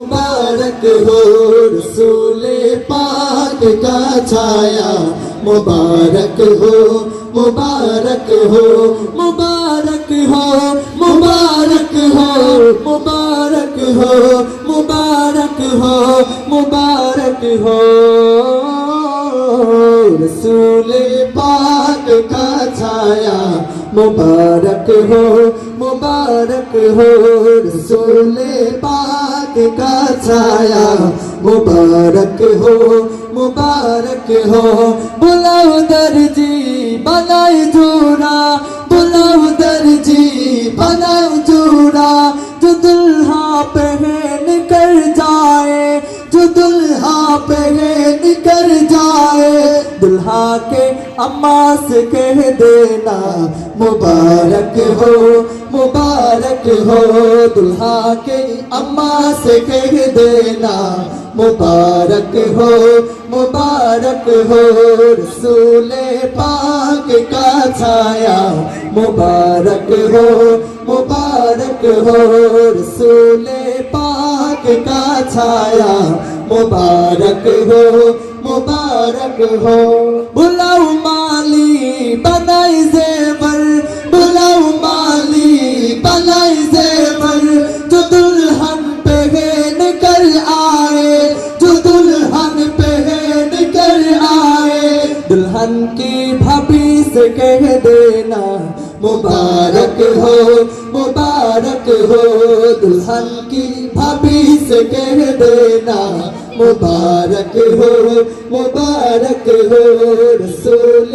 مبارک ہو، رسول پاک کا چھایا۔ مبارک ہو مبارک ہو مبارک ہو مبارک ہو مبارک ہو مبارک ہو مبارک ہو۔ رسول پاک کا چھایا۔ مبارک ہو مبارک ہو، رسول پاک کا سایا مبارک ہو مبارک ہو۔ بلاؤ در جی بنائی جوڑا بلاو در جی بنائی جوڑا۔ جو دلہا پہن کر جائے۔ جو دلہا پہن کر جائے۔ دلہا کے اماس کہہ دینا، مبارک ہو۔ مبارک ہو، دلہا کے اماں سے کہہ دینا، مبارک ہو مبارک ہو، رسول پاک کا چھایا، مبارک ہو مبارک ہو، رسول پاک کا چھایا، مبارک ہو مبارک ہو۔ بلاؤ دلہن کی بھابھی سے کہہ دینا، مبارک ہو مبارک ہو۔ دلہن کی بھابھی سے کہہ دینا، مبارک ہو مبارک ہو۔ رسول